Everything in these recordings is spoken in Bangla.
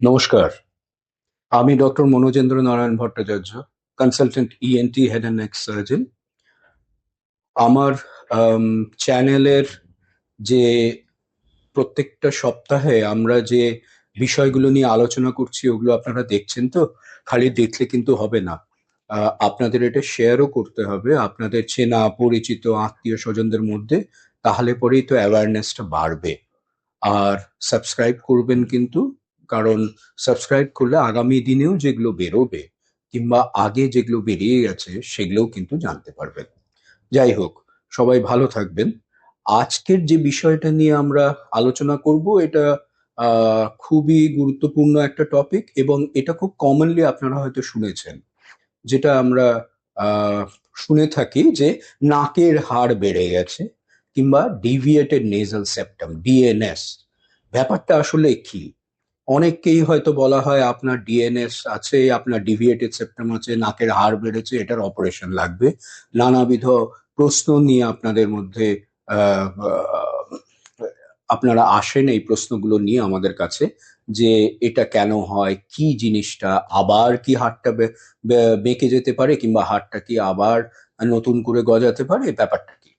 নমস্কার। আমি doctor Manojendra Narayan Bhattacharya consultant ENT head and neck surgeon আমার চ্যানেলের যে প্রত্যেকটা সপ্তাহে আমরা যে বিষয়গুলো নিয়ে আলোচনা করছি, ওগুলো আপনারা দেখছেন তো? খালি দেখলে কিন্তু হবে না। আপনাদের এটা শেয়ারও করতে হবে। আপনাদের চেনা, পরিচিত, আত্মীয় স্বজনদের মধ্যে, তাহলে পরেই তো অ্যাওয়ারনেসটা বাড়বে। আর সাবস্ক্রাইব করবেন কিন্তু কারণ সাবস্ক্রাইব করলে আগামী দিনেও যেগুলো বেরোবে কিংবা আগে যেগুলো বেরিয়ে গেছে সেগুলোও কিন্তু জানতে পারবেন। যাই হোক, সবাই ভালো থাকবেন। আজকের যে বিষয়টা নিয়ে আমরা আলোচনা করব এটা খুবই গুরুত্বপূর্ণ একটা টপিক এবং এটা খুব কমনলি আপনারা হয়তো শুনেছেন। যেটা আমরা শুনে থাকি যে নাকের হাড় বেড়ে গেছে কিংবা ডিভিয়েটেড নেজাল সেপ্টাম ডিএনএস ব্যাপারটা আসলে কি? অনেককেই হয়তো বলা হয় আপনার ডিএনএস আছে, আপনার ডিভিয়েটেড সেপ্টাম আছে, নাকের হাড় বেড়েছে, এটার অপারেশন লাগবে। নানাবিধ প্রশ্ন নিয়ে আপনাদের মধ্যে আপনারা আসেন এই প্রশ্নগুলো নিয়ে আমাদের কাছে, যে এটা কেন হয়, কি জিনিসটা, আবার কি বে- বেঁকে যেতে পারে কিংবা হাড়টা কি আবার নতুন করে গজাতে পারে, ব্যাপারটা কি?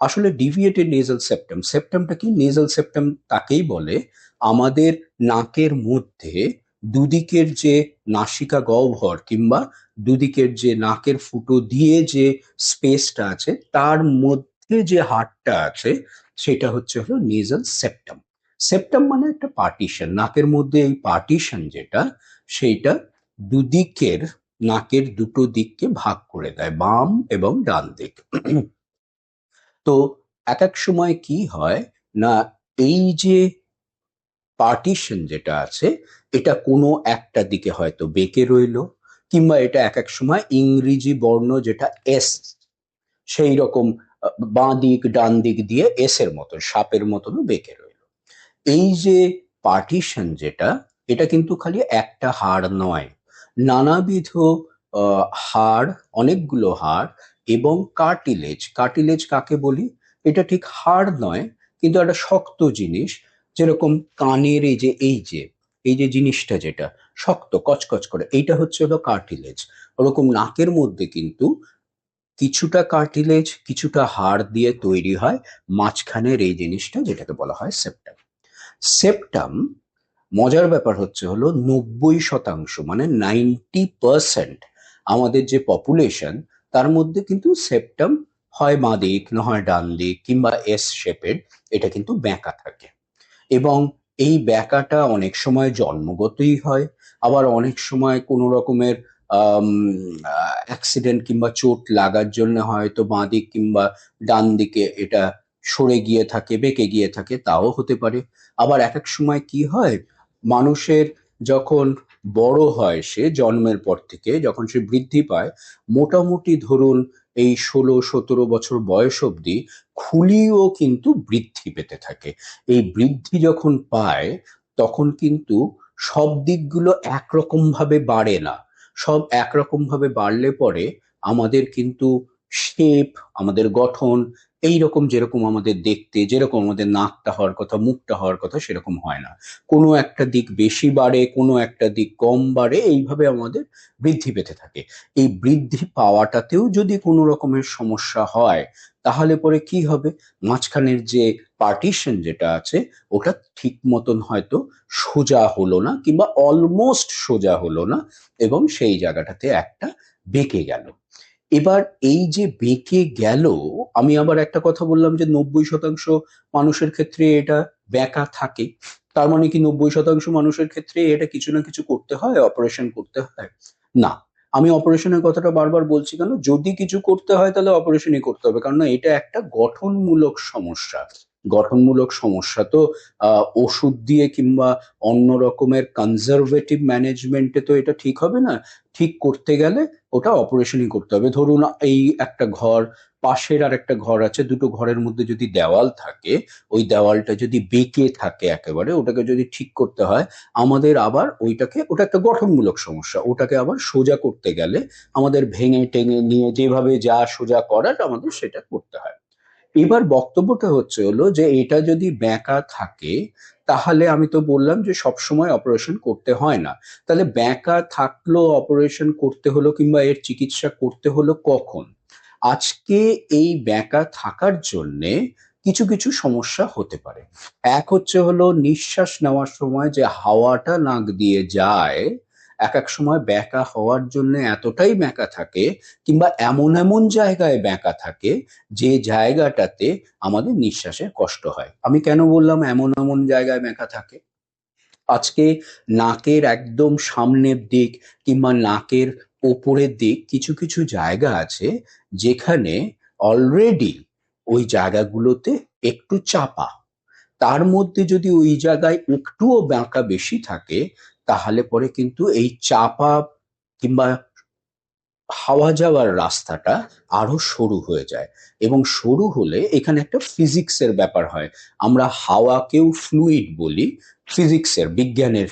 আসলে ডিভিয়েটেড নেজাল সেপ্টাম সেপ্টামটা কি? নেজাল সেপ্টাম তাকেই বলে আমাদের নাকের মধ্যে দুদিকের যে নাসিকা গহ্বর কিংবা দুদিকের যে নাকের ফুটো দিয়ে যে স্পেসটা আছে, তার মধ্যে যে হাড়টা আছে, সেটা হচ্ছে হলো নেজাল সেপ্টাম সেপ্টাম মানে একটা পার্টিশন নাকের মধ্যে এই পার্টিশন যেটা, সেইটা দুদিকের, নাকের দুটো দিককে ভাগ করে দেয়, বাম এবং ডান দিক। তো এক এক সময় কি হয়, না, এই যে পার্টিশন যেটা আছে, এটা কোনো একটা দিকে হয়তো বেঁকে রইল, কিংবা এটা এক এক সময় ইংরেজি বর্ণ যেটা এস সেই রকম বাঁ দিক, ডান দিক দিয়ে এস এর মতন, সাপের মতনও বেঁকে রইল। এই যে পার্টিশন যেটা, এটা কিন্তু খালি একটা হাড় নয়, নানাবিধ হাড়, অনেকগুলো হাড় এবং কার্টিলেজ কার্টিলেজ কাকে বলি? এটা ঠিক হাড় নয়, কিন্তু একটা শক্ত জিনিস যেরকম কানের এই যে এই যে এই যে জিনিসটা যেটা, শক্ত, কচকচ করে, এইটা হচ্ছে হলো কার্টিলেজ ওরকম নাকের মধ্যে কিন্তু কিছুটা কার্টিলেজ কিছুটা হাড় দিয়ে তৈরি হয়, মাঝখানের এই জিনিসটা যেটাকে বলা হয় সেপ্টাম সেপ্টাম মজার ব্যাপার হচ্ছে হলো নব্বই শতাংশ মানে নাইনটি পার্সেন্ট আমাদের যে পপুলেশন তার মধ্যে কিন্তু সেপ্টাম হয় বাঁ দিক না হয় ডান দিক, কিংবা এস শেপের এটা কিন্তু ব্যাঁকা থাকে। এবং এই ব্যাকাটা অনেক সময় জন্মগতই হয়, আবার অনেক সময় কোনো রকমের অ্যাক্সিডেন্ট কিংবা চোট লাগার জন্য হয়তো বাঁ দিক কিংবা ডান দিকে এটা সরে গিয়ে থাকে, বেঁকে গিয়ে থাকে, তাও হতে পারে। আবার এক এক সময় কি হয়, মানুষের যখন বড় হয় সে জন্মের পর থেকে, যখন সে বৃদ্ধি পায়, মোটামুটি ধরুন এই ষোলো, সতেরো বছর বয়স অবধি খুলিও কিন্তু বৃদ্ধি পেতে থাকে। এই বৃদ্ধি যখন পায়, তখন কিন্তু সব দিকগুলো একরকমভাবে বাড়ে না। সব একরকমভাবে বাড়লে পরে আমাদের কিন্তু শেপ আমাদের গঠন এই রকম যেরকম আমাদের দেখতে, যেরকম আমাদের নাকটা হওয়ার কথা, মুখটা হওয়ার কথা সেরকম হয় না। কোনো একটা দিক বেশি বাড়ে, কোনো একটা দিক কম বাড়ে, এইভাবে আমাদের বৃদ্ধি পেতে থাকে। এই বৃদ্ধি পাওয়াটাতেও যদি কোনো রকমের সমস্যা হয়, তাহলে পরে কি হবে? মাঝখানের যে পার্টিশন যেটা আছে, ওটা ঠিক মতন হয়তো সোজা হলো না কিংবা অলমোস্ট সোজা হলো না এবং সেই জায়গাটাতে একটা বেঁকে গেল। এবার এই যে বেঁকে গেল, আমি আবার একটা কথা বললাম যে নব্বই শতাংশ মানুষের ক্ষেত্রে এটা বেঁকা থাকে। তার মানে কি নব্বই শতাংশ মানুষের ক্ষেত্রে এটা কিছু না কিছু করতে হয় অপারেশন করতে হয়? না। আমি অপারেশনের কথাটা বারবার বলছি কেন? যদি কিছু করতে হয় তাহলে অপারেশনই করতে হবে। কারণ এটা একটা গঠনমূলক সমস্যা। গঠনমূলক সমস্যা। তো ওষুধ দিয়ে কিংবা অন্য রকমের কনজারভেটিভ ম্যানেজমেন্টে তো এটা ঠিক হবে না। ঠিক করতে গেলে ওটা অপারেশনই করতে হবে। ধরুন, এই একটা ঘর, পাশের আর একটা ঘর আছে, দুটো ঘরের মধ্যে যদি দেওয়াল থাকে, ওই দেওয়ালটা যদি বেঁকে থাকে একেবারে, ওটাকে যদি ঠিক করতে হয়, আমাদের আবার ওইটাকে, ওটা একটা গঠনমূলক সমস্যা। ওটাকে আবার সোজা করতে গেলে আমাদের ভেঙে টেঙে নিয়ে যেভাবে যা সোজা করার আমাদের সেটা করতে হয়। এবার বক্তব্যটা হচ্ছে হলো যে এটা যদি বেঁকা থাকে, তাহলে আমি তো বললাম যে সবসময় অপারেশন করতে হয় না। তাহলে ব্যাকা থাকল অপারেশন করতে হলো কিংবা এর চিকিৎসা করতে হলো কখন? আজকে এই ব্যাকা থাকার জন্যে কিছু কিছু সমস্যা হতে পারে। এক হচ্ছে হলো নিঃশ্বাস নেওয়ার সময় যে হাওয়াটা নাক দিয়ে যায় এক এক সময় ব্যাকা হওয়ার জন্য এতটাই ব্যাকা থাকে কিংবা এমন এমন জায়গায় ব্যাকা থাকে যে জায়গাটাতে আমাদের নিঃশ্বাসে কষ্ট হয়। আমি কেন বললাম এমন এমন জায়গায় ব্যাকা থাকে? আজকে নাকের একদম সামনের দিক কিংবা নাকের ওপরের দিক কিছু কিছু জায়গা আছে যেখানে অলরেডি ওই জায়গাগুলোতে একটু চাপা। তার মধ্যে যদি ওই জায়গায় একটুও বাঁকা বেশি থাকে তাহলে পরে কিন্তু এই চাপা কিংবা হাওয়া যাওয়ার রাস্তাটা আরও সরু হয়ে যায়। এবং সরু হলে এখানে একটা ফিজিক্সের ব্যাপার হয়। আমরা হাওয়াকেও ফ্লুইড বলি ফিজিক্সের বিজ্ঞানের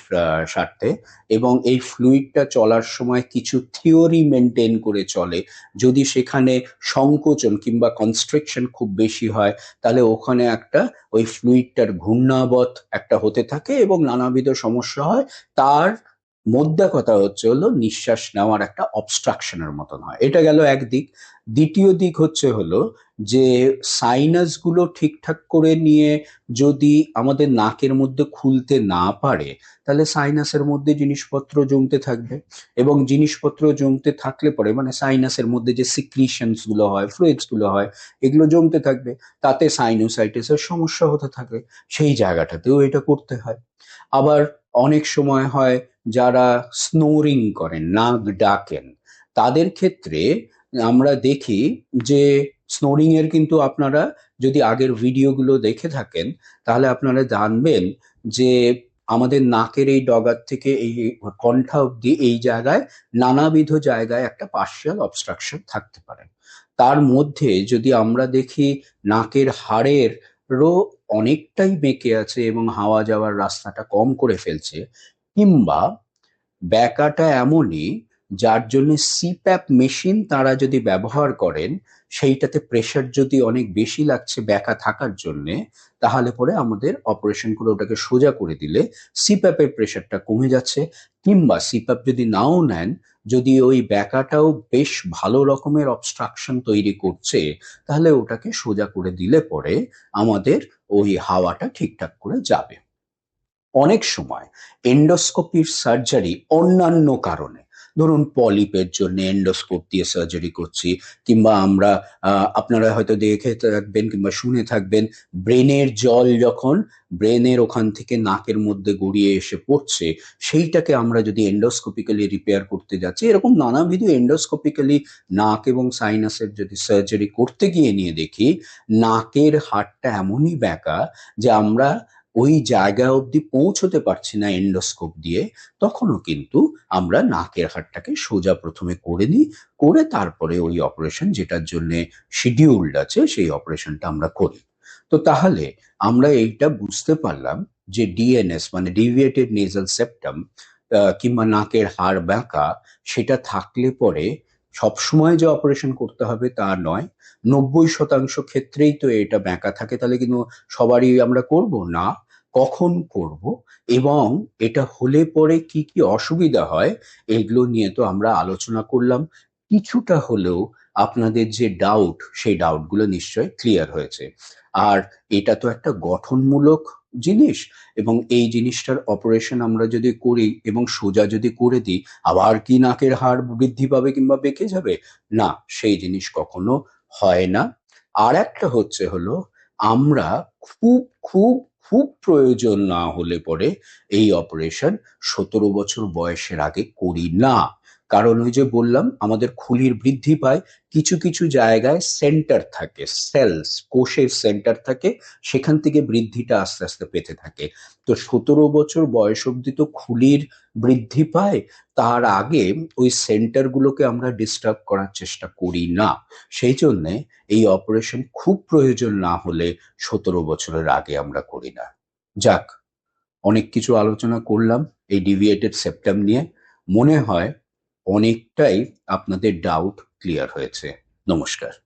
স্বার্থে এবং এই ফ্লুইডটা চলার সময় কিছু থিওরি মেনটেন করে চলে। যদি সেখানে সংকোচন কিংবা কনস্ট্রাকশন খুব বেশি হয়, তাহলে ওখানে একটা ওই ফ্লুইডটার ঘূর্ণাবত একটা হতে থাকে এবং নানাবিধ সমস্যা হয়। তার মোদ্দা কথা হচ্ছে হলো নিঃশ্বাস নেওয়ার একটা অবস্ট্রাকশনের মতন হয়। এটা গেল একদিক দ্বিতীয় দিক হচ্ছে হলো যে সাইনাসগুলো ঠিকঠাক করে নিয়ে যদি আমাদের নাকের মধ্যে খুলতে না পারে, তাহলে সাইনাসের মধ্যে জিনিসপত্র জমতে থাকবে এবং জিনিসপত্র জমতে থাকলে পরে মানে সাইনাসের মধ্যে যে সিক্রিশনসগুলো হয় ফ্লুইডসগুলো হয়, এগুলো জমতে থাকবে। তাতে সাইনোসাইটিসের সমস্যা হতে থাকবে সেই জায়গাটাতেও এটা করতে হয়। আবার অনেক সময় হয় যারা স্নোরিং করেন, নাক ডাকেন। তাদের ক্ষেত্রে আমরা দেখি যে স্নোরিং এর কিন্তু আপনারা যদি আগের ভিডিওগুলো দেখে থাকেন, তাহলে আপনারা জানবেন যে আমাদের নাকের এই ডগার থেকে এই কণ্ঠা অবধি এই জায়গায় নানাবিধ জায়গায় একটা পার্শিয়াল অবস্ট্রাকশন থাকতে পারে। তার মধ্যে যদি আমরা দেখি নাকের হাড়ের রো অনেকটাই বেঁকে আছে এবং হাওয়া যাওয়ার রাস্তাটা কম করে ফেলছে কিংবা ব্যাকাটা এমনই যার জন্য সিপ্যাপ মেশিন তারা যদি ব্যবহার করেন, সেইটাতে প্রেশার যদি অনেক বেশি লাগছে ব্যাকা থাকার জন্যে, তাহলে পরে আমাদের অপারেশন করে ওটাকে সোজা করে দিলে সিপ্যাপের প্রেশারটা কমে যাচ্ছে। কিংবা সিপ্যাপ যদি নাও নেন, যদি ওই ব্যাকাটাও বেশ ভালো রকমের অবস্ট্রাকশন তৈরি করছে, তাহলে ওটাকে সোজা করে দিলে পরে আমাদের ওই হাওয়াটা ঠিকঠাক করে যাবে। অনেক সময় এন্ডোস্কোপির সার্জারি অন্যান্য কারণে ধরুন পলিপের জন্য এন্ডোস্কোপ দিয়ে সার্জারি করছি, কিংবা আমরা আপনারা হয়তো দেখে থাকবেন কিংবা শুনে থাকবেন, ব্রেনের জল যখন ব্রেনের ওখান থেকে নাকের মধ্যে গড়িয়ে এসে পড়ছে, সেইটাকে আমরা যদি এন্ডোস্কোপিক্যালি রিপেয়ার করতে যাচ্ছি, এরকম নানাবিধ এন্ডোস্কোপিক্যালি নাক এবং সাইনাসের যদি সার্জারি করতে গিয়ে নিয়ে দেখি, নাকের হাড়টা এমনই ব্যাকা যে আমরা ওই জায়গা অবধি পৌঁছতে পারছি না এন্ডোস্কোপ দিয়ে, তখনও কিন্তু আমরা নাকের হাড়টাকে সোজা প্রথমে করে নিই, করে তারপরে ওই অপারেশন যেটার জন্য শিডিউলড আছে, সেই অপারেশনটা আমরা করি। তো তাহলে আমরা এইটা বুঝতে পারলাম যে ডিএনএস মানে ডিভিয়েটেড নেজাল সেপ্টাম কিংবা নাকের হাড় ব্যাকা সেটা থাকলে পরে সবসময় যে অপারেশন করতে হবে তা নয়। নব্বই শতাংশ ক্ষেত্রেই তো এটা ব্যাঁকা থাকে, তাহলে কিন্তু সবারই আমরা করব? না। কখন করব এবং এটা হলে পরে কি কি অসুবিধা হয়, এগুলো নিয়ে তো আমরা আলোচনা করলাম। কিছুটা হলেও আপনাদের যে ডাউট সেই ডাউটগুলো নিশ্চয় ক্লিয়ার হয়েছে। আর এটা তো একটা গঠনমূলক জিনিস এবং এই জিনিসটার অপারেশন আমরা যদি করি এবং সোজা যদি করে দিই, আবার কি নাকের হার বৃদ্ধি পাবে কিংবা বেঁকে যাবে? না, সেই জিনিস কখনো হয় না। আর একটা হচ্ছে হলো, আমরা খুব খুব খুব প্রয়োজন না হলে পরে এই অপারেশন সতেরো বছর বয়সের আগে করি না। কারণ ওই যে বললাম, আমাদের খুলির বৃদ্ধি পায়, কিছু কিছু জায়গায় সেন্টার থাকে, সেলস, কোষের সেন্টার থাকে, সেখান থেকে বৃদ্ধিটা আস্তে আস্তে পেতে থাকে। তো সতেরো বছর বয়স অবধি তো খুলির বৃদ্ধি পায়, তার আগে ওই সেন্টারগুলোকে আমরা ডিস্টার্ব করার চেষ্টা করি না। সেই জন্যে এই অপারেশন খুব প্রয়োজন না হলে সতেরো বছরের আগে আমরা করি না। যাক, অনেক কিছু আলোচনা করলাম এই ডিভিয়েটেড সেপ্টাম নিয়ে। মনে হয় অনেকটাই আপনাদের ডাউট ক্লিয়ার হয়েছে। নমস্কার।